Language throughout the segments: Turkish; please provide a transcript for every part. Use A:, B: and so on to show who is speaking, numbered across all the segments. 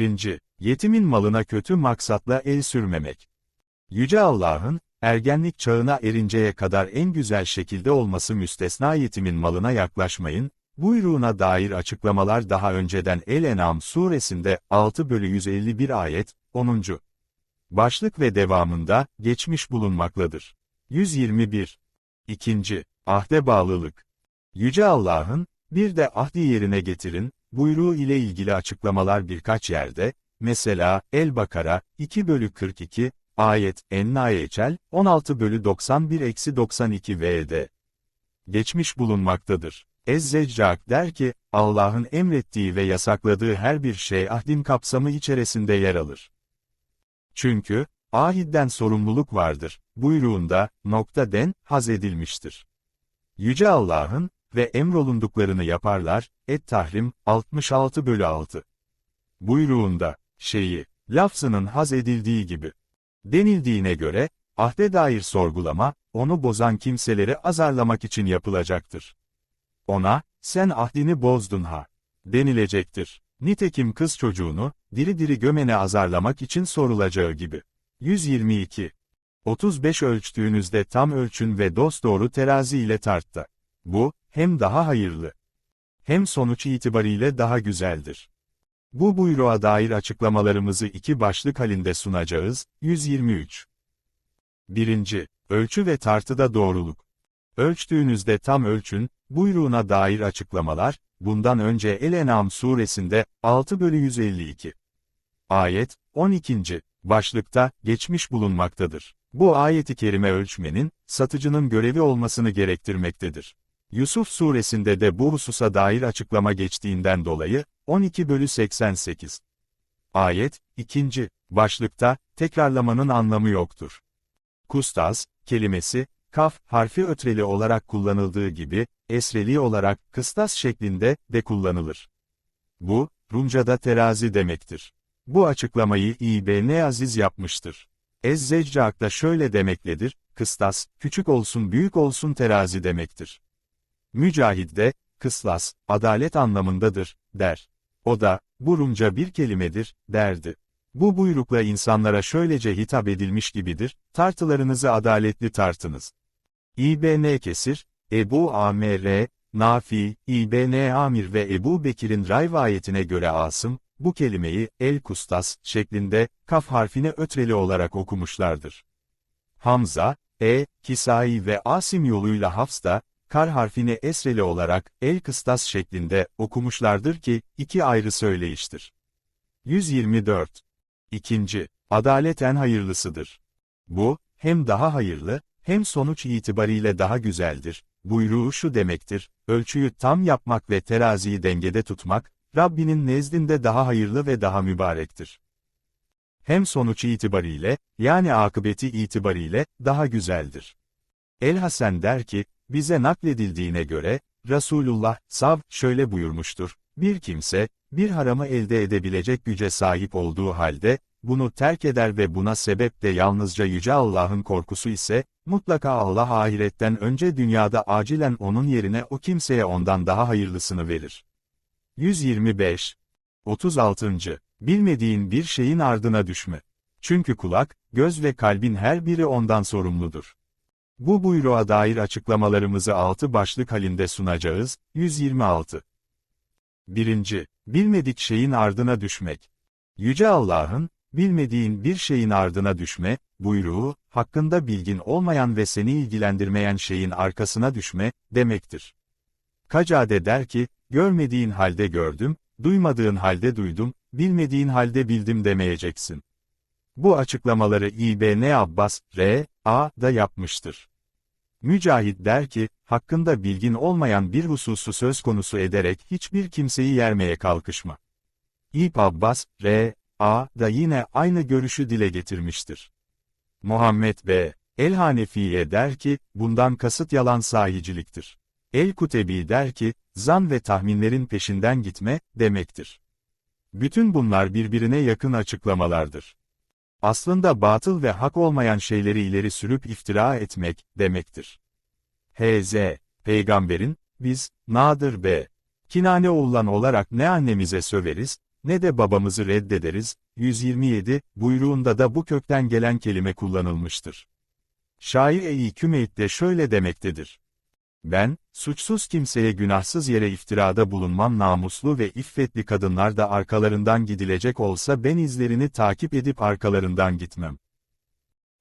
A: 1. Yetimin malına kötü maksatla el sürmemek. Yüce Allah'ın, ergenlik çağına erinceye kadar en güzel şekilde olması müstesna yetimin malına yaklaşmayın, buyruğuna dair açıklamalar daha önceden El-En'am suresinde 6 bölü 151 ayet, 10. Başlık ve devamında, geçmiş bulunmaktadır. 121. 2. Ahde bağlılık. Yüce Allah'ın, bir de ahdi yerine getirin, buyruğu ile ilgili açıklamalar birkaç yerde, mesela, El-Bakara, 2 bölü 42, ayet, En-Nayeçel, 16 bölü 91-92 v'de geçmiş bulunmaktadır. Ezzeccak der ki, Allah'ın emrettiği ve yasakladığı her bir şey ahdin kapsamı içerisinde yer alır. Çünkü, ahidden sorumluluk vardır, buyruğunda, nokta den, haz edilmiştir. Yüce Allah'ın, ve emrolunduklarını yaparlar, Et-Tahrim, 66 bölü 6. Buyruğunda, şeyi, lafzının haz edildiği gibi. Denildiğine göre, ahde dair sorgulama, onu bozan kimseleri azarlamak için yapılacaktır. Ona, sen ahdini bozdun ha, denilecektir. Nitekim kız çocuğunu, diri diri gömene azarlamak için sorulacağı gibi. 122. 35 ölçtüğünüzde tam ölçün ve dosdoğru terazi ile tartta. Bu, hem daha hayırlı, hem sonuç itibariyle daha güzeldir. Bu buyruğa dair açıklamalarımızı iki başlık halinde sunacağız, 123. 1. Ölçü ve tartıda doğruluk. Ölçtüğünüzde tam ölçün, buyruğuna dair açıklamalar, bundan önce El-En'am suresinde, 6 bölü 152. Ayet, 12. Başlıkta, geçmiş bulunmaktadır. Bu ayeti kerime ölçmenin, satıcının görevi olmasını gerektirmektedir. Yusuf suresinde de bu hususa dair açıklama geçtiğinden dolayı, 12 bölü 88. Ayet, 2. Başlıkta, tekrarlamanın anlamı yoktur. Kustas, kelimesi, kaf, harfi ötreli olarak kullanıldığı gibi, esreli olarak, kıstas şeklinde, de kullanılır. Bu, Rumca'da terazi demektir. Bu açıklamayı İBN Aziz yapmıştır. Ezzeccak şöyle demekledir, kıstas, küçük olsun büyük olsun terazi demektir. Mücahid de, kıslas, adalet anlamındadır, der. O da, bu Rumca bir kelimedir, derdi. Bu buyrukla insanlara şöylece hitap edilmiş gibidir, tartılarınızı adaletli tartınız. İBN Kesir, Ebu Amr, Nafi, İBN Amir ve Ebu Bekir'in rivayetine göre Asım, bu kelimeyi, el-kustas, şeklinde, kaf harfine ötreli olarak okumuşlardır. Hamza, E, Kisai ve Asim yoluyla Hafs da, kar harfini esreli olarak, el kıstas şeklinde, okumuşlardır ki, iki ayrı söyleyiştir. 124. İkinci, adalet en hayırlısıdır. Bu, hem daha hayırlı, hem sonuç itibariyle daha güzeldir. Buyruğu şu demektir, ölçüyü tam yapmak ve teraziyi dengede tutmak, Rabbinin nezdinde daha hayırlı ve daha mübarektir. Hem sonuç itibariyle, yani akıbeti itibariyle, daha güzeldir. El-Hasen der ki, bize nakledildiğine göre, Resulullah, sav, şöyle buyurmuştur, bir kimse, bir haramı elde edebilecek güce sahip olduğu halde, bunu terk eder ve buna sebep de yalnızca Yüce Allah'ın korkusu ise, mutlaka Allah ahiretten önce dünyada acilen onun yerine o kimseye ondan daha hayırlısını verir. 125. 36. Bilmediğin bir şeyin ardına düşme. Çünkü kulak, göz ve kalbin her biri ondan sorumludur. Bu buyruğa dair açıklamalarımızı altı başlık halinde sunacağız. 126. 1. Bilmedik şeyin ardına düşmek. Yüce Allah'ın, bilmediğin bir şeyin ardına düşme, buyruğu, hakkında bilgin olmayan ve seni ilgilendirmeyen şeyin arkasına düşme, demektir. Kacade der ki, görmediğin halde gördüm, duymadığın halde duydum, bilmediğin halde bildim demeyeceksin. Bu açıklamaları İBN Abbas, R. A. da yapmıştır. Mücahit der ki, hakkında bilgin olmayan bir hususu söz konusu ederek hiçbir kimseyi yermeye kalkışma. İb Abbas, R. A. da yine aynı görüşü dile getirmiştir. Muhammed B. El-Hanefiye der ki, bundan kasıt yalan sahiciliktir. El-Kutebi der ki, zan ve tahminlerin peşinden gitme, demektir. Bütün bunlar birbirine yakın açıklamalardır. Aslında batıl ve hak olmayan şeyleri ileri sürüp iftira etmek, demektir. H.Z. Peygamberin, biz, Nadir B. Kinane oğullan olarak ne annemize söveriz, ne de babamızı reddederiz. 127, buyruğunda da bu kökten gelen kelime kullanılmıştır. Şair Eyi Kümeyt de şöyle demektedir. Ben, suçsuz kimseye günahsız yere iftirada bulunmam namuslu ve iffetli kadınlar da arkalarından gidilecek olsa ben izlerini takip edip arkalarından gitmem.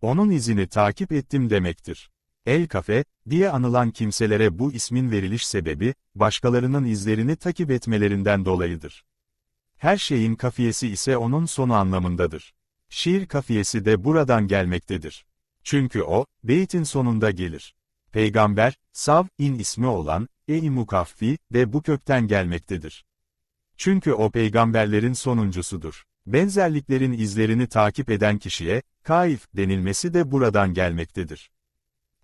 A: Onun izini takip ettim demektir. El Kafe, diye anılan kimselere bu ismin veriliş sebebi, başkalarının izlerini takip etmelerinden dolayıdır. Her şeyin kafiyesi ise onun sonu anlamındadır. Şiir kafiyesi de buradan gelmektedir. Çünkü o, beytin sonunda gelir. Peygamber, Sav-in ismi olan, E-i Mukaffi, de bu kökten gelmektedir. Çünkü o peygamberlerin sonuncusudur. Benzerliklerin izlerini takip eden kişiye, kaif denilmesi de buradan gelmektedir.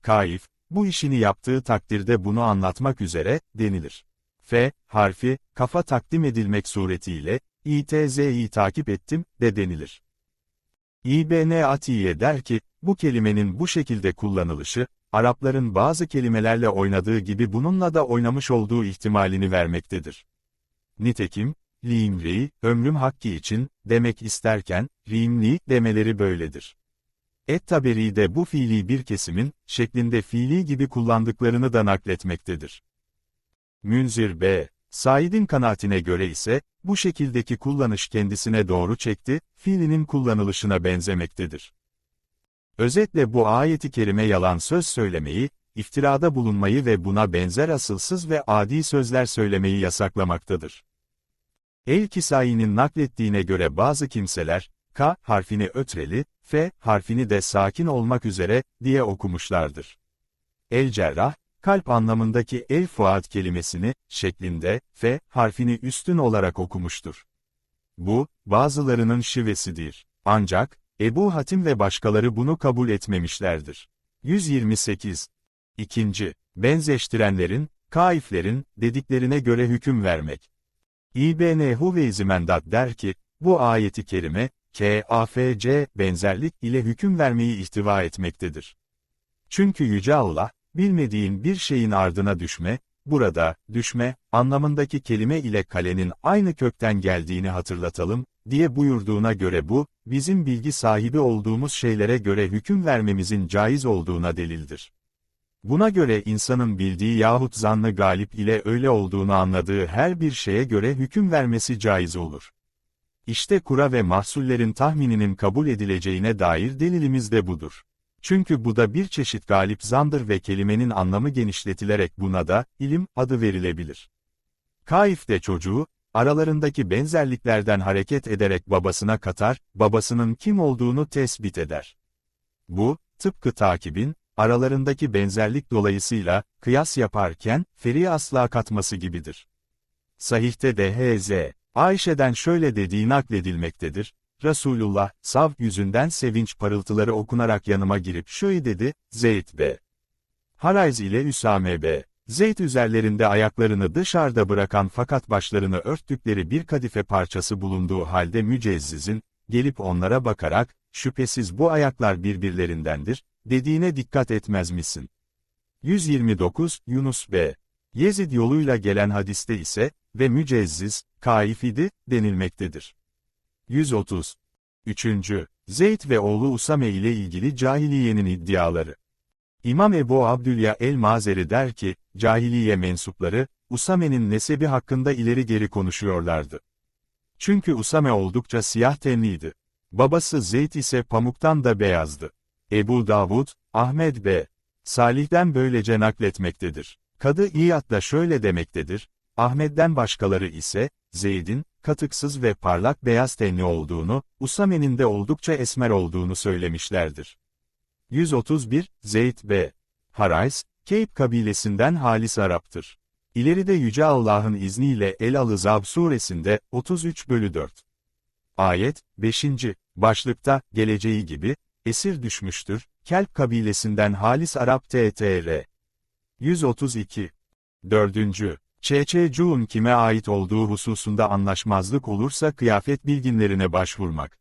A: Kaif, bu işini yaptığı takdirde bunu anlatmak üzere, denilir. F, harfi, kafa takdim edilmek suretiyle, İTZ'yi takip ettim, de denilir. İBN Atiye der ki, bu kelimenin bu şekilde kullanılışı, Arapların bazı kelimelerle oynadığı gibi bununla da oynamış olduğu ihtimalini vermektedir. Nitekim, limri, ömrüm hakkı için, demek isterken, rimli, demeleri böyledir. Et-Taberi de bu fiili bir kesimin, şeklinde fiili gibi kullandıklarını da nakletmektedir. Münzir B. Said'in kanaatine göre ise, bu şekildeki kullanış kendisine doğru çekti, fiilinin kullanılışına benzemektedir. Özetle bu ayeti kerime yalan söz söylemeyi, iftirada bulunmayı ve buna benzer asılsız ve adi sözler söylemeyi yasaklamaktadır. El-Kisai'nin naklettiğine göre bazı kimseler, K harfini ötreli, F harfini de sakin olmak üzere, diye okumuşlardır. El-Cerrah, kalp anlamındaki el-fuad kelimesini, şeklinde, F harfini üstün olarak okumuştur. Bu, bazılarının şivesidir. Ancak, Ebu Hatim ve başkaları bunu kabul etmemişlerdir. 128. İkinci, benzeştirenlerin, kaiflerin, dediklerine göre hüküm vermek. İbn Huveyzi Mendat der ki, bu ayeti kerime, KAFC benzerlik ile hüküm vermeyi ihtiva etmektedir. Çünkü Yüce Allah, bilmediğin bir şeyin ardına düşme, burada, düşme, anlamındaki kelime ile kalenin aynı kökten geldiğini hatırlatalım, diye buyurduğuna göre bu, bizim bilgi sahibi olduğumuz şeylere göre hüküm vermemizin caiz olduğuna delildir. Buna göre insanın bildiği yahut zannı galip ile öyle olduğunu anladığı her bir şeye göre hüküm vermesi caiz olur. İşte kura ve mahsullerin tahmininin kabul edileceğine dair delilimiz de budur. Çünkü bu da bir çeşit galip zandır ve kelimenin anlamı genişletilerek buna da, ilim, adı verilebilir. Kaif de çocuğu, aralarındaki benzerliklerden hareket ederek babasına katar, babasının kim olduğunu tespit eder. Bu, tıpkı takibin, aralarındaki benzerlik dolayısıyla, kıyas yaparken, feri asla katması gibidir. Sahihte de H.Z. Ayşe'den şöyle dediği nakledilmektedir, Resulullah, sav yüzünden sevinç parıltıları okunarak yanıma girip şöyle dedi, Zeyd B. Harayz ile Üsame B. Zeyd üzerlerinde ayaklarını dışarıda bırakan fakat başlarını örttükleri bir kadife parçası bulunduğu halde mücezzizin, gelip onlara bakarak, şüphesiz bu ayaklar birbirlerindendir, dediğine dikkat etmez misin? 129, Yunus B. Yezid yoluyla gelen hadiste ise, ve mücezziz, kaif idi, denilmektedir. 130. 3. Zeyd ve oğlu Usame ile ilgili cahiliyenin iddiaları. İmam Ebu Abdülya el-Mazeri der ki, cahiliye mensupları, Usame'nin nesebi hakkında ileri geri konuşuyorlardı. Çünkü Usame oldukça siyah tenliydi. Babası Zeyd ise pamuktan da beyazdı. Ebu Davud, Ahmed B. Salih'den böylece nakletmektedir. Kadı İyad da şöyle demektedir, Ahmet'den başkaları ise, Zeyd'in, katıksız ve parlak beyaz tenli olduğunu, Usame'nin de oldukça esmer olduğunu söylemişlerdir. 131, Zeyd B. Harays, Keyp kabilesinden halis Arap'tır. İleride Yüce Allah'ın izniyle El-Alızab suresinde, 33 bölü 4. Ayet, 5. Başlıkta, geleceği gibi, esir düşmüştür, Kelp kabilesinden halis Arap TTR. 132. 4. ÇÇCU'nun kime ait olduğu hususunda anlaşmazlık olursa kıyafet bilginlerine başvurmak.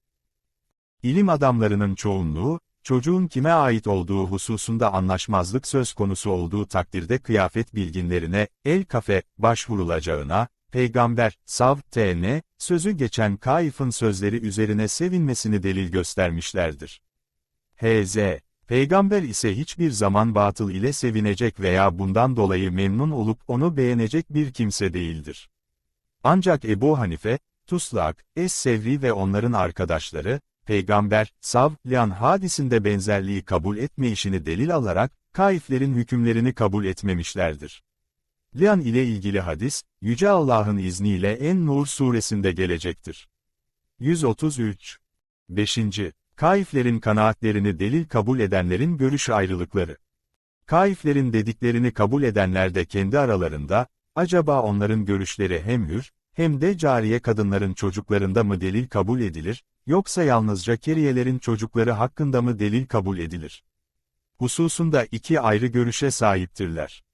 A: İlim adamlarının çoğunluğu, çocuğun kime ait olduğu hususunda anlaşmazlık söz konusu olduğu takdirde kıyafet bilginlerine, el kafe, başvurulacağına, peygamber, sav, tn, sözü geçen Kaif'in sözleri üzerine sevinmesini delil göstermişlerdir. H.Z. Peygamber ise hiçbir zaman batıl ile sevinecek veya bundan dolayı memnun olup onu beğenecek bir kimse değildir. Ancak Ebu Hanife, Tuslak, Es-Sevri ve onların arkadaşları, Peygamber, Sav, Lian hadisinde benzerliği kabul etme işini delil alarak, Kaiflerin hükümlerini kabul etmemişlerdir. Lian ile ilgili hadis, Yüce Allah'ın izniyle En-Nur suresinde gelecektir. 133. 5. Kaiflerin kanaatlerini delil kabul edenlerin görüş ayrılıkları. Kaiflerin dediklerini kabul edenler de kendi aralarında, acaba onların görüşleri hem hür, hem de cariye kadınların çocuklarında mı delil kabul edilir, yoksa yalnızca keriyelerin çocukları hakkında mı delil kabul edilir? Hususunda iki ayrı görüşe sahiptirler.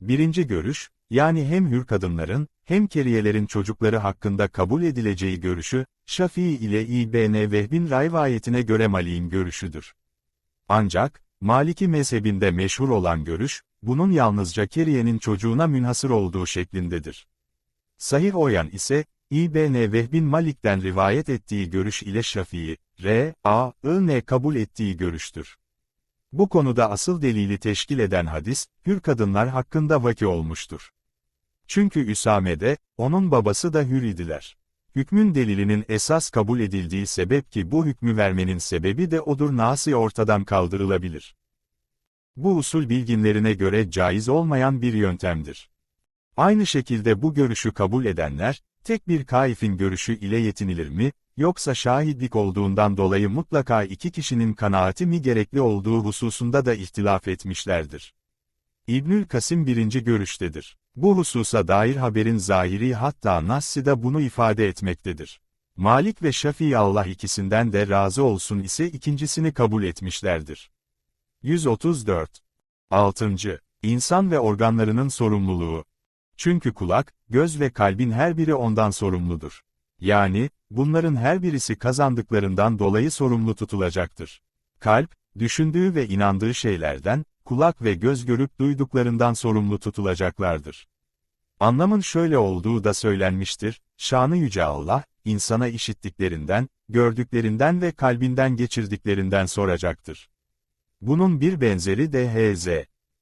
A: Birinci görüş, yani hem hür kadınların, hem keriyelerin çocukları hakkında kabul edileceği görüşü, Şafii ile İbn Vehbin rivayetine göre Malik'in görüşüdür. Ancak, Maliki mezhebinde meşhur olan görüş, bunun yalnızca keriyenin çocuğuna münhasır olduğu şeklindedir. Sahih oyan ise, İbn Vehbin Malik'ten rivayet ettiği görüş ile Şafii, R, A, I, kabul ettiği görüştür. Bu konuda asıl delili teşkil eden hadis, hür kadınlar hakkında vaki olmuştur. Çünkü Üsame'de, onun babası da hür idiler. Hükmün delilinin esas kabul edildiği sebep ki bu hükmü vermenin sebebi de odur nasi ortadan kaldırılabilir. Bu usul bilginlerine göre caiz olmayan bir yöntemdir. Aynı şekilde bu görüşü kabul edenler, tek bir kaifin görüşü ile yetinilir mi, yoksa şahitlik olduğundan dolayı mutlaka iki kişinin kanaati mi gerekli olduğu hususunda da ihtilaf etmişlerdir. İbnül Kasim birinci görüştedir. Bu hususa dair haberin zahiri hatta Nassi da bunu ifade etmektedir. Malik ve Şafii Allah ikisinden de razı olsun ise ikincisini kabul etmişlerdir. 134. 6. İnsan ve organlarının sorumluluğu. Çünkü kulak, göz ve kalbin her biri ondan sorumludur. Yani, bunların her birisi kazandıklarından dolayı sorumlu tutulacaktır. Kalp, düşündüğü ve inandığı şeylerden, kulak ve göz görüp duyduklarından sorumlu tutulacaklardır. Anlamın şöyle olduğu da söylenmiştir, şanı yüce Allah, insana işittiklerinden, gördüklerinden ve kalbinden geçirdiklerinden soracaktır. Bunun bir benzeri de H.Z.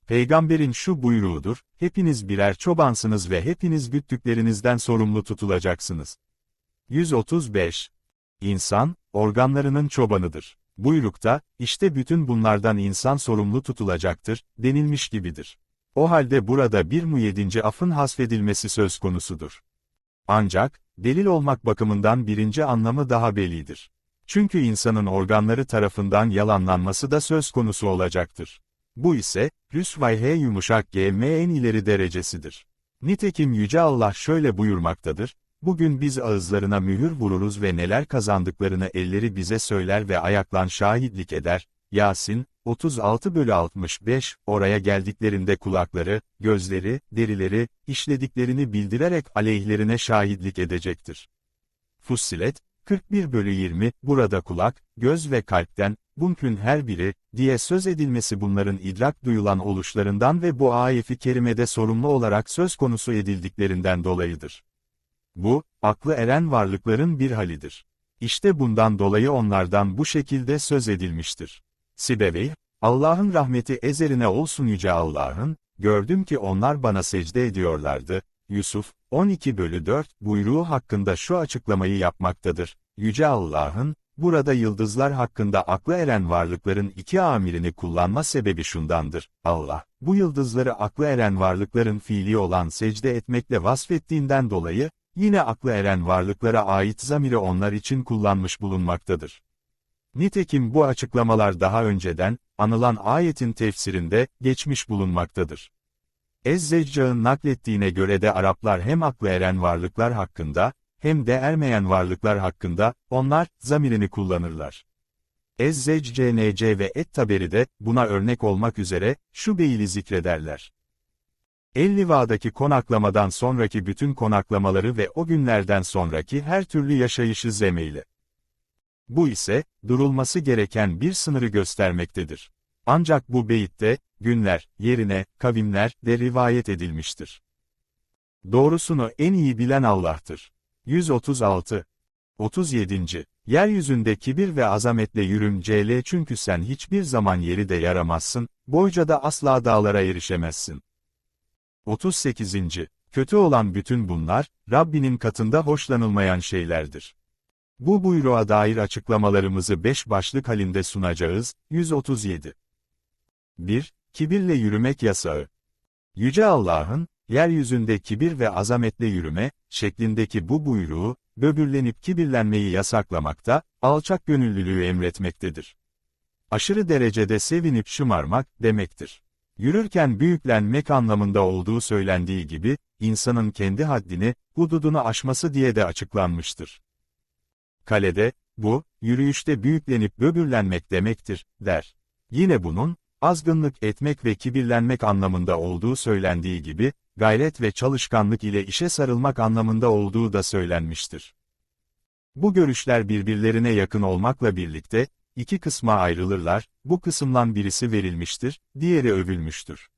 A: Peygamberin şu buyruğudur, hepiniz birer çobansınız ve hepiniz güttüklerinizden sorumlu tutulacaksınız. 135. İnsan, organlarının çobanıdır. Buyrukta, işte bütün bunlardan insan sorumlu tutulacaktır, denilmiş gibidir. O halde burada bir müyedince afın hasfedilmesi söz konusudur. Ancak, delil olmak bakımından birinci anlamı daha belidir. Çünkü insanın organları tarafından yalanlanması da söz konusu olacaktır. Bu ise, rüsvay h yumuşak gm en ileri derecesidir. Nitekim Yüce Allah şöyle buyurmaktadır, Bugün biz ağızlarına mühür vururuz ve neler kazandıklarını elleri bize söyler ve ayaklan şahitlik eder. Yasin, 36 bölü 65, oraya geldiklerinde kulakları, gözleri, derileri, işlediklerini bildirerek aleyhlerine şahitlik edecektir. Fussilet, 41 bölü 20, burada kulak, göz ve kalpten, bunkün her biri, diye söz edilmesi bunların idrak duyulan oluşlarından ve bu ayeti kerimede sorumlu olarak söz konusu edildiklerinden dolayıdır. Bu, aklı eren varlıkların bir halidir. İşte bundan dolayı onlardan bu şekilde söz edilmiştir. Sibevi, Allah'ın rahmeti ezerine olsun yüce Allah'ın, gördüm ki onlar bana secde ediyorlardı. Yusuf, 12 bölü 4 buyruğu hakkında şu açıklamayı yapmaktadır. Yüce Allah'ın, burada yıldızlar hakkında aklı eren varlıkların iki amirini kullanma sebebi şundandır. Allah, bu yıldızları aklı eren varlıkların fiili olan secde etmekle vasfettiğinden dolayı, yine aklı eren varlıklara ait zamiri onlar için kullanmış bulunmaktadır. Nitekim bu açıklamalar daha önceden, anılan ayetin tefsirinde, geçmiş bulunmaktadır. Ezzecca'nın naklettiğine göre de Araplar hem aklı eren varlıklar hakkında, hem de ermeyen varlıklar hakkında, onlar, zamirini kullanırlar. Ezzec-CNC ve Et-Taberi de, buna örnek olmak üzere, şu beyli zikrederler. Elliva'daki konaklamadan sonraki bütün konaklamaları ve o günlerden sonraki her türlü yaşayışı zemeyle. Bu ise, durulması gereken bir sınırı göstermektedir. Ancak bu beyitte, günler, yerine, kavimler de rivayet edilmiştir. Doğrusunu en iyi bilen Allah'tır. 136. 37. Yeryüzünde kibir ve azametle yürüm CL çünkü sen hiçbir zaman yeri de yaramazsın, boyca da asla dağlara erişemezsin. 38. Kötü olan bütün bunlar, Rabbinin katında hoşlanılmayan şeylerdir. Bu buyruğa dair açıklamalarımızı beş başlık halinde sunacağız, 137. 1. Kibirle yürümek yasağı. Yüce Allah'ın, yeryüzünde kibir ve azametle yürüme, şeklindeki bu buyruğu, böbürlenip kibirlenmeyi yasaklamakta, alçak gönüllülüğü emretmektedir. Aşırı derecede sevinip şımarmak, demektir. Yürürken büyüklenmek anlamında olduğu söylendiği gibi, insanın kendi haddini, hududunu aşması diye de açıklanmıştır. Kalede, bu, yürüyüşte büyüklenip böbürlenmek demektir, der. Yine bunun, azgınlık etmek ve kibirlenmek anlamında olduğu söylendiği gibi, gayret ve çalışkanlık ile işe sarılmak anlamında olduğu da söylenmiştir. Bu görüşler birbirlerine yakın olmakla birlikte, iki kısma ayrılırlar, bu kısımdan birisi verilmiştir, diğeri övülmüştür.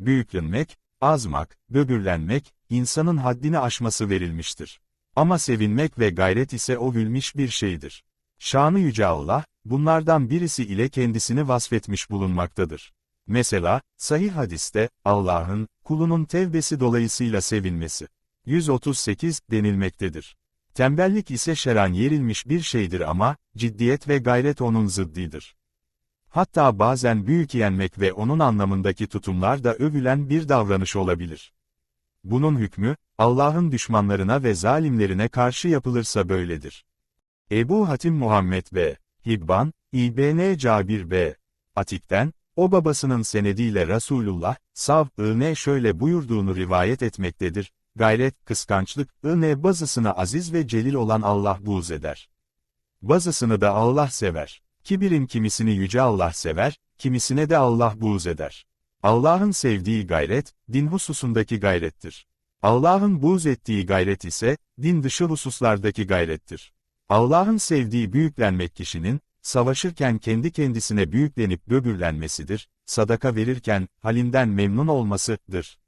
A: Büyüklenmek, azmak, böbürlenmek, insanın haddini aşması verilmiştir. Ama sevinmek ve gayret ise övülmüş bir şeydir. Şanı Yüce Allah, bunlardan birisi ile kendisini vasfetmiş bulunmaktadır. Mesela, sahih hadiste, Allah'ın, kulunun tevbesi dolayısıyla sevinmesi. 138 denilmektedir. Tembellik ise şeran yerilmiş bir şeydir ama, ciddiyet ve gayret onun zıddidir. Hatta bazen büyük yenmek ve onun anlamındaki tutumlar da övülen bir davranış olabilir. Bunun hükmü, Allah'ın düşmanlarına ve zalimlerine karşı yapılırsa böyledir. Ebu Hatim Muhammed B. Hibban, İBN Cabir B. Atik'ten, o babasının senediyle Resulullah, sav, ne şöyle buyurduğunu rivayet etmektedir, gayret, kıskançlık, ne bazısına aziz ve celil olan Allah buğz eder. Bazısını da Allah sever. Kibirin kimisini yüce Allah sever, kimisine de Allah buğz eder. Allah'ın sevdiği gayret, din hususundaki gayrettir. Allah'ın buğz ettiği gayret ise, din dışı hususlardaki gayrettir. Allah'ın sevdiği büyüklenmek kişinin, savaşırken kendi kendisine büyüklenip böbürlenmesidir, sadaka verirken, halinden memnun olmasıdır.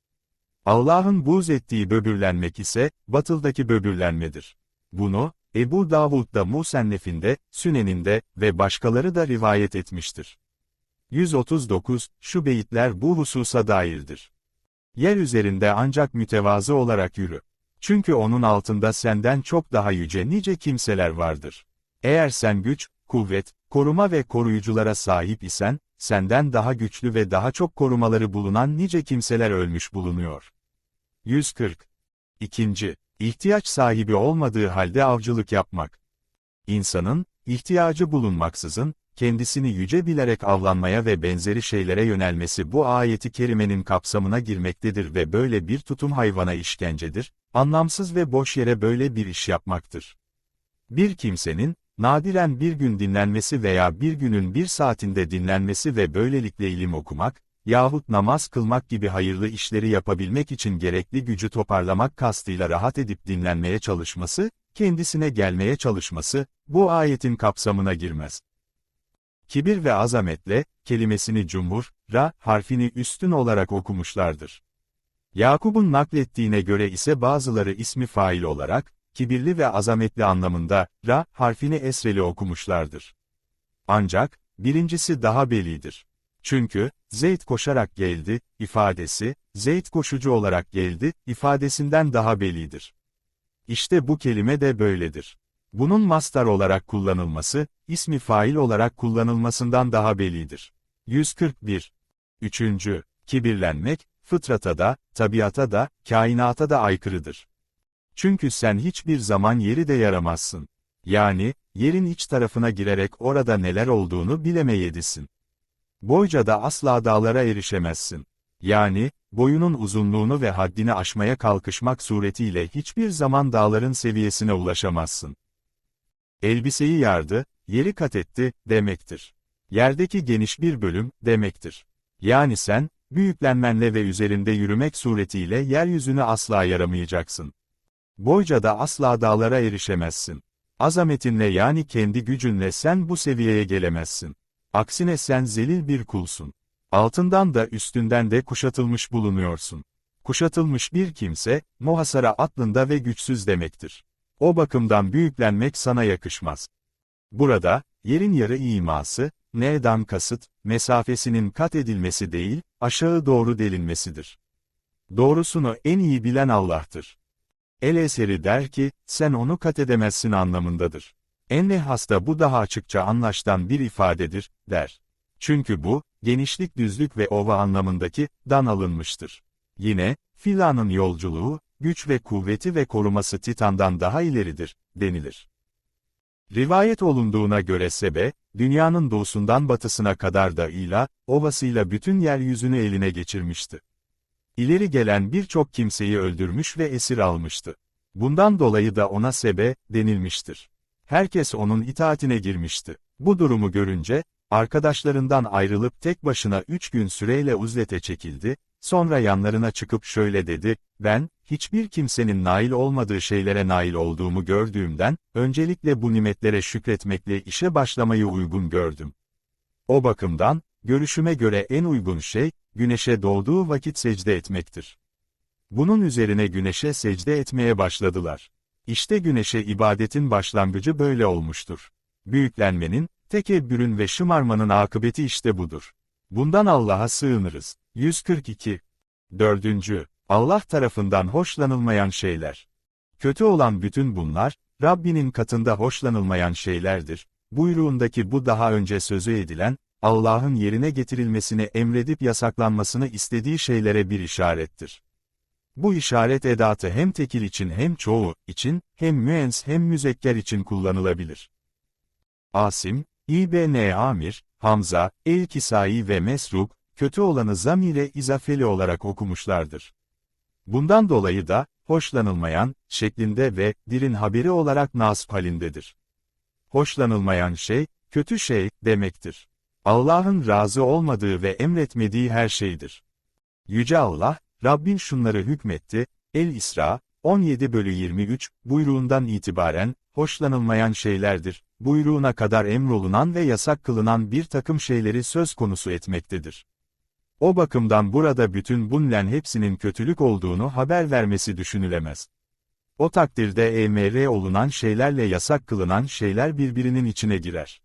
A: Allah'ın buğz ettiği böbürlenmek ise, batıldaki böbürlenmedir. Bunu, Ebu Davud'da Musennef'inde, Sünen'inde ve başkaları da rivayet etmiştir. 139, şu beyitler bu hususa dairdir. Yer üzerinde ancak mütevazı olarak yürü. Çünkü onun altında senden çok daha yüce nice kimseler vardır. Eğer sen güç, kuvvet, koruma ve koruyuculara sahip isen, senden daha güçlü ve daha çok korumaları bulunan nice kimseler ölmüş bulunuyor. 140. İkinci, ihtiyaç sahibi olmadığı halde avcılık yapmak. İnsanın, ihtiyacı bulunmaksızın, kendisini yüce bilerek avlanmaya ve benzeri şeylere yönelmesi bu ayeti kerimenin kapsamına girmektedir ve böyle bir tutum hayvana işkencedir, anlamsız ve boş yere böyle bir iş yapmaktır. Bir kimsenin, nadiren bir gün dinlenmesi veya bir günün bir saatinde dinlenmesi ve böylelikle ilim okumak, yahut namaz kılmak gibi hayırlı işleri yapabilmek için gerekli gücü toparlamak kastıyla rahat edip dinlenmeye çalışması, kendisine gelmeye çalışması, bu ayetin kapsamına girmez. Kibir ve azametle, kelimesini cumhur, ra, harfini üstün olarak okumuşlardır. Yakub'un naklettiğine göre ise bazıları ismi fail olarak, kibirli ve azametli anlamında, ra, harfini esreli okumuşlardır. Ancak, birincisi daha belidir. Çünkü, Zeyd koşarak geldi, ifadesi, Zeyd koşucu olarak geldi, ifadesinden daha belidir. İşte bu kelime de böyledir. Bunun mastar olarak kullanılması, ismi fail olarak kullanılmasından daha belidir. 141. Üçüncü, kibirlenmek, fıtrata da, tabiata da, kainata da aykırıdır. Çünkü sen hiçbir zaman yeri de yaramazsın. Yani, yerin iç tarafına girerek orada neler olduğunu bilemeyedisin. Boyca da asla dağlara erişemezsin. Yani, boyunun uzunluğunu ve haddini aşmaya kalkışmak suretiyle hiçbir zaman dağların seviyesine ulaşamazsın. Elbiseyi yardı, yeri kat etti, demektir. Yerdeki geniş bir bölüm, demektir. Yani sen, büyüklenmenle ve üzerinde yürümek suretiyle yeryüzüne asla yaramayacaksın. Boyca da asla dağlara erişemezsin. Azametinle yani kendi gücünle sen bu seviyeye gelemezsin. Aksine sen zelil bir kulsun. Altından da üstünden de kuşatılmış bulunuyorsun. Kuşatılmış bir kimse, muhasara atlında ve güçsüz demektir. O bakımdan büyüklenmek sana yakışmaz. Burada, yerin yarı iması, ne'dan kasıt, mesafesinin kat edilmesi değil, aşağı doğru delinmesidir. Doğrusunu en iyi bilen Allah'tır. El eseri der ki, sen onu kat edemezsin anlamındadır. En hasta bu daha açıkça anlaştan bir ifadedir, der. Çünkü bu, genişlik düzlük ve ova anlamındaki, dan alınmıştır. Yine, filanın yolculuğu, güç ve kuvveti ve koruması Titan'dan daha ileridir, denilir. Rivayet olunduğuna göre Sebe, dünyanın doğusundan batısına kadar da ila, ovasıyla bütün yeryüzünü eline geçirmişti. İleri gelen birçok kimseyi öldürmüş ve esir almıştı. Bundan dolayı da ona Sebe, denilmiştir. Herkes onun itaatine girmişti. Bu durumu görünce, arkadaşlarından ayrılıp tek başına üç gün süreyle uzlete çekildi, sonra yanlarına çıkıp şöyle dedi, ben, hiçbir kimsenin nail olmadığı şeylere nail olduğumu gördüğümden, öncelikle bu nimetlere şükretmekle işe başlamayı uygun gördüm. O bakımdan, görüşüme göre en uygun şey, güneşe doğduğu vakit secde etmektir. Bunun üzerine güneşe secde etmeye başladılar. İşte güneşe ibadetin başlangıcı böyle olmuştur. Büyüklenmenin, tekebbürün ve şımarmanın akıbeti işte budur. Bundan Allah'a sığınırız. 142. 4. Allah tarafından hoşlanılmayan şeyler. Kötü olan bütün bunlar, Rabbinin katında hoşlanılmayan şeylerdir. Buyruğundaki bu daha önce sözü edilen, Allah'ın yerine getirilmesini emredip yasaklanmasını istediği şeylere bir işarettir. Bu işaret edatı hem tekil için hem çoğu için, hem müens hem müzekker için kullanılabilir. Asim, İbn Amir, Hamza, El-Kisai ve Mesruk, kötü olanı zamire izafeli olarak okumuşlardır. Bundan dolayı da, hoşlanılmayan, şeklinde ve, dilin haberi olarak nasp halindedir. Hoşlanılmayan şey, kötü şey, demektir. Allah'ın razı olmadığı ve emretmediği her şeydir. Yüce Allah, Rabbin şunları hükmetti, El-İsra, 17 bölü 23, buyruğundan itibaren, hoşlanılmayan şeylerdir, buyruğuna kadar emrolunan ve yasak kılınan bir takım şeyleri söz konusu etmektedir. O bakımdan burada bütün bunlen hepsinin kötülük olduğunu haber vermesi düşünülemez. O takdirde emr olunan şeylerle yasak kılınan şeyler birbirinin içine girer.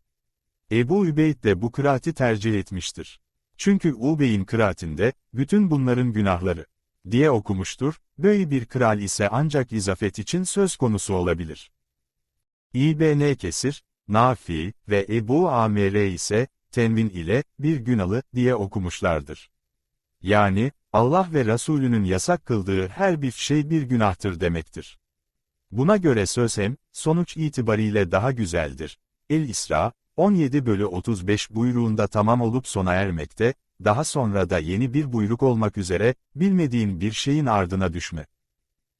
A: Ebu Übeyd de bu kıraati tercih etmiştir. Çünkü Ubey'in kıraatinde, bütün bunların günahları, diye okumuştur, böyle bir kral ise ancak izafet için söz konusu olabilir. İbn Kesir, Nafi ve Ebu Amr ise, tenvin ile, bir günalı, diye okumuşlardır. Yani, Allah ve Resulünün yasak kıldığı her bir şey bir günahtır demektir. Buna göre söz hem, sonuç itibariyle daha güzeldir. El-İsra, 17 bölü 35 buyruğunda tamam olup sona ermekte, daha sonra da yeni bir buyruk olmak üzere, bilmediğin bir şeyin ardına düşme.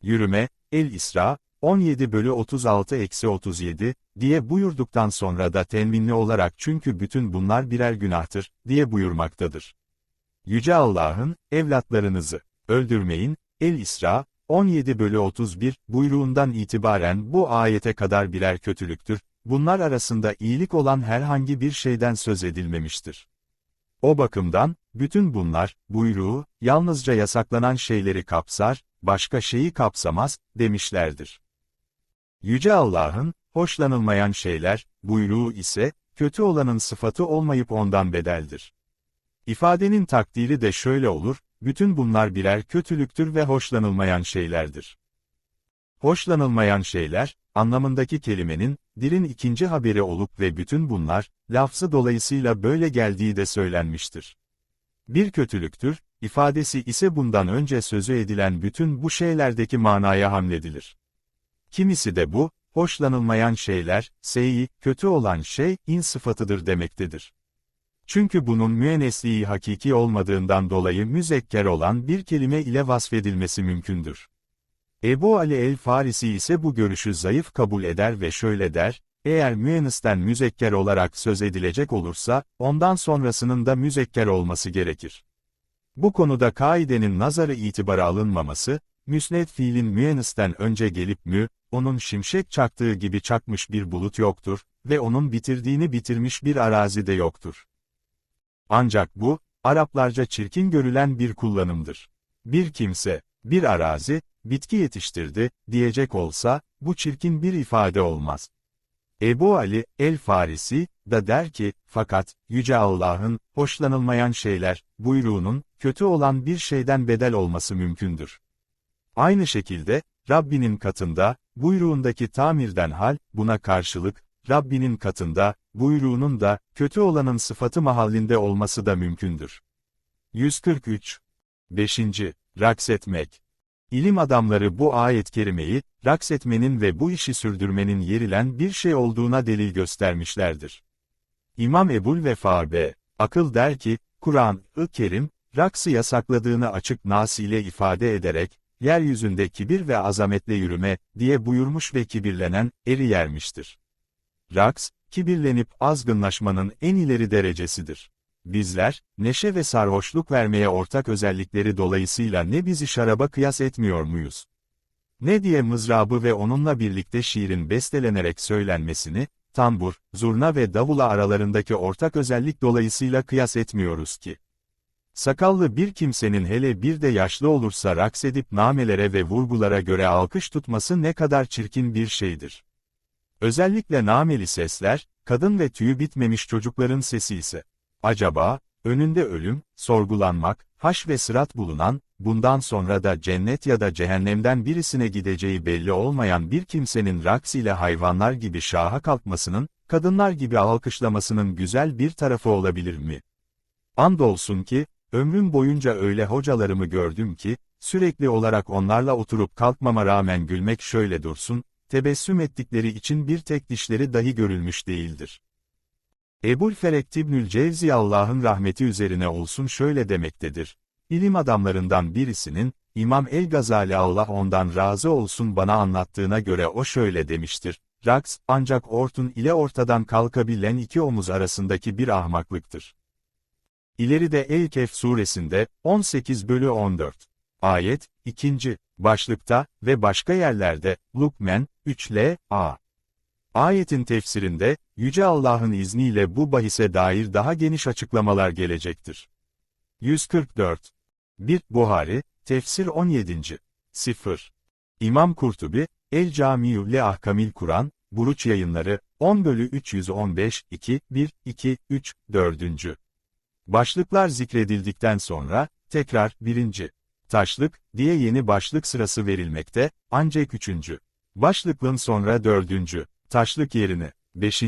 A: Yürüme, El-İsra, 17 bölü 36-37, diye buyurduktan sonra da tenvinli olarak çünkü bütün bunlar birer günahtır, diye buyurmaktadır. Yüce Allah'ın, evlatlarınızı, öldürmeyin, El-İsra, 17 bölü 31, buyruğundan itibaren bu ayete kadar birer kötülüktür, bunlar arasında iyilik olan herhangi bir şeyden söz edilmemiştir. O bakımdan, bütün bunlar, buyruğu, yalnızca yasaklanan şeyleri kapsar, başka şeyi kapsamaz, demişlerdir. Yüce Allah'ın, hoşlanılmayan şeyler, buyruğu ise, kötü olanın sıfatı olmayıp ondan bedeldir. İfadenin takdiri de şöyle olur, bütün bunlar birer kötülüktür ve hoşlanılmayan şeylerdir. Hoşlanılmayan şeyler, anlamındaki kelimenin, dilin ikinci haberi olup ve bütün bunlar, lafzı dolayısıyla böyle geldiği de söylenmiştir. Bir kötülüktür, ifadesi ise bundan önce sözü edilen bütün bu şeylerdeki manaya hamledilir. Kimisi de bu, hoşlanılmayan şeyler, seyi, kötü olan şey, in sıfatıdır demektedir. Çünkü bunun müennesliği hakiki olmadığından dolayı müzekker olan bir kelime ile vasfedilmesi mümkündür. Ebu Ali el-Farisi ise bu görüşü zayıf kabul eder ve şöyle der, eğer müennisten müzekker olarak söz edilecek olursa, ondan sonrasının da müzekker olması gerekir. Bu konuda kaidenin nazarı itibara alınmaması, müsned fiilin müennisten önce gelip mü, onun şimşek çaktığı gibi çakmış bir bulut yoktur ve onun bitirdiğini bitirmiş bir arazi de yoktur. Ancak bu, Araplarca çirkin görülen bir kullanımdır. Bir kimse, Bir arazi, bitki yetiştirdi, diyecek olsa, bu çirkin bir ifade olmaz. Ebu Ali, el-Farisi, da der ki, fakat, Yüce Allah'ın, hoşlanılmayan şeyler, buyruğunun, kötü olan bir şeyden bedel olması mümkündür. Aynı şekilde, Rabbinin katında, buyruğundaki tamirden hal, buna karşılık, Rabbinin katında, buyruğunun da, kötü olanın sıfatı mahallinde olması da mümkündür. 143. 5. Raks etmek. İlim adamları bu ayet-i kerimeyi, raks etmenin ve bu işi sürdürmenin yerilen bir şey olduğuna delil göstermişlerdir. İmam Ebul Vefa B. Akıl der ki, Kur'an-ı Kerim, raksı yasakladığını açık nas ile ifade ederek, yeryüzünde kibir ve azametle yürüme, diye buyurmuş ve kibirlenen, eri yermiştir. Raks, kibirlenip azgınlaşmanın en ileri derecesidir. Bizler, neşe ve sarhoşluk vermeye ortak özellikleri dolayısıyla ne bizi şaraba kıyas etmiyor muyuz? Ne diye mızrabı ve onunla birlikte şiirin bestelenerek söylenmesini, tambur, zurna ve davula aralarındaki ortak özellik dolayısıyla kıyas etmiyoruz ki. Sakallı bir kimsenin hele bir de yaşlı olursa raks edip namelere ve vurgulara göre alkış tutması ne kadar çirkin bir şeydir. Özellikle nameli sesler, kadın ve tüyü bitmemiş çocukların sesi ise. Acaba, önünde ölüm, sorgulanmak, haş ve sırat bulunan, bundan sonra da cennet ya da cehennemden birisine gideceği belli olmayan bir kimsenin raks ile hayvanlar gibi şaha kalkmasının, kadınlar gibi alkışlamasının güzel bir tarafı olabilir mi? Andolsun ki, ömrüm boyunca öyle hocalarımı gördüm ki, sürekli olarak onlarla oturup kalkmama rağmen gülmek şöyle dursun, tebessüm ettikleri için bir tek dişleri dahi görülmüş değildir. Ebul Ferek İbnül Cevzi Allah'ın rahmeti üzerine olsun şöyle demektedir. İlim adamlarından birisinin, İmam El-Gazali Allah ondan razı olsun bana anlattığına göre o şöyle demiştir. Raks, ancak ortun ile ortadan kalkabilen iki omuz arasındaki bir ahmaklıktır. İleride El-Kehf suresinde, 18 bölü 14. Ayet, 2. Başlıkta ve başka yerlerde, Lukmen, 3l, a. Ayetin tefsirinde, Yüce Allah'ın izniyle bu bahise dair daha geniş açıklamalar gelecektir. 144. 1. Buhari, Tefsir 17. 0. İmam Kurtubi, El Camiu le Ahkamil Kur'an, Buruç Yayınları, 10 bölü 315, 2, 1, 2, 3, 4. Başlıklar zikredildikten sonra, tekrar, 1. Taşlık, diye yeni başlık sırası verilmekte, ancak 3. Başlıklığın sonra 4. Taşlık yerine, 5.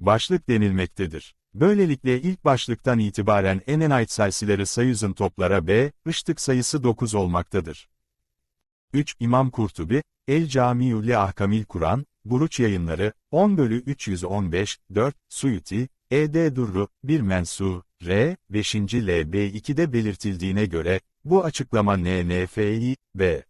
A: Başlık denilmektedir. Böylelikle ilk başlıktan itibaren enen ait sayıları sayızın toplara B, ıştık sayısı 9 olmaktadır. 3. İmam Kurtubi, El Camiu li Ahkamil Kur'an, Buruç Yayınları, 10 bölü 315, 4, Suyuti, E.D. Durru, 1 Mensu, R, 5. LB2'de belirtildiğine göre, bu açıklama NNFİ, B.